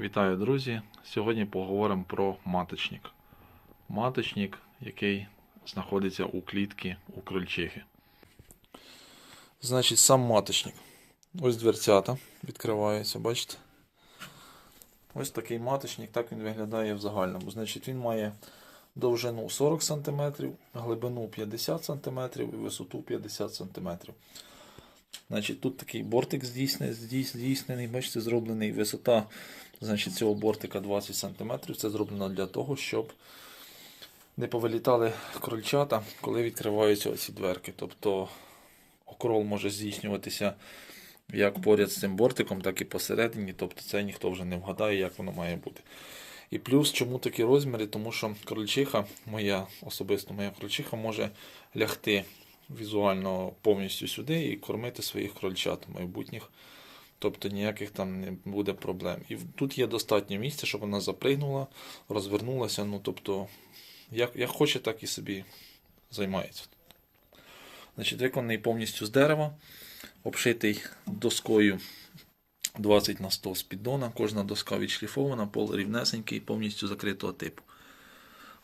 Вітаю, друзі! Сьогодні поговоримо про маточник. Маточник, який знаходиться у клітці у крольчихи. Значить, сам маточник. Ось дверцята відкриваються, бачите? Ось такий маточник, так він виглядає в загальному. Значить, він має довжину 40 см, глибину 50 см і висоту 50 см. Значить, тут такий бортик здійснений, бачите, зроблений. Висота значить, цього бортика 20 см. Це зроблено для того, щоб не повилітали крольчата, коли відкриваються оці дверки. Тобто окрол може здійснюватися як поряд з цим бортиком, так і посередині. Тобто це ніхто вже не вгадає, як воно має бути. І плюс, чому такі розміри? Тому що крольчиха, моя особисто моя крольчиха може лягти візуально повністю сюди і кормити своїх крольчат майбутніх. Тобто ніяких там не буде проблем. І тут є достатньо місця, щоб вона запригнула, розвернулася. Ну, тобто, як, як хоче, так і собі займається. Значить, виконаний повністю з дерева, обшитий доскою 20 на 100 з піддона. Кожна доска відшліфована, пол рівнесенький, повністю закритого типу.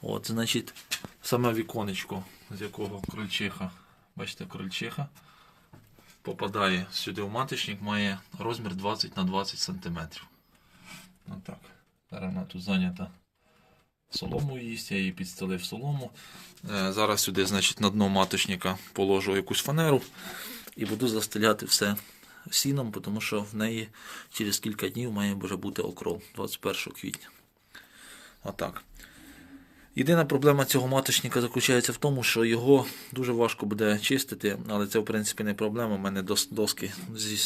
От, значить, саме віконечко, з якого крольчиха, бачите, крольчиха попадає сюди в маточник, має розмір 20 на 20 см. Отак. Зараз вона тут зайнята соломою їсть, я її підстелив солому. Е, Зараз сюди, значить, на дно маточника положу якусь фанеру і буду застеляти все сіном, тому що в неї через кілька днів має вже бути окрол 21 квітня. Отак. Єдина проблема цього маточника заключається в тому, що його дуже важко буде чистити, але це в принципі не проблема. У мене дос- доски,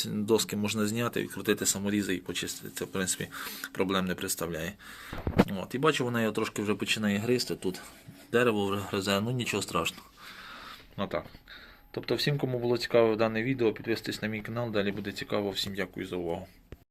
доски можна зняти, відкрутити саморізи і почистити. Це в принципі проблем не представляє. От. І бачу, вона його трошки вже починає гризти тут. Дерево гризе, ну нічого страшного. Отак. Тобто, всім, кому було цікаво дане відео, підписуйтесь на мій канал, далі буде цікаво. Всім дякую за увагу.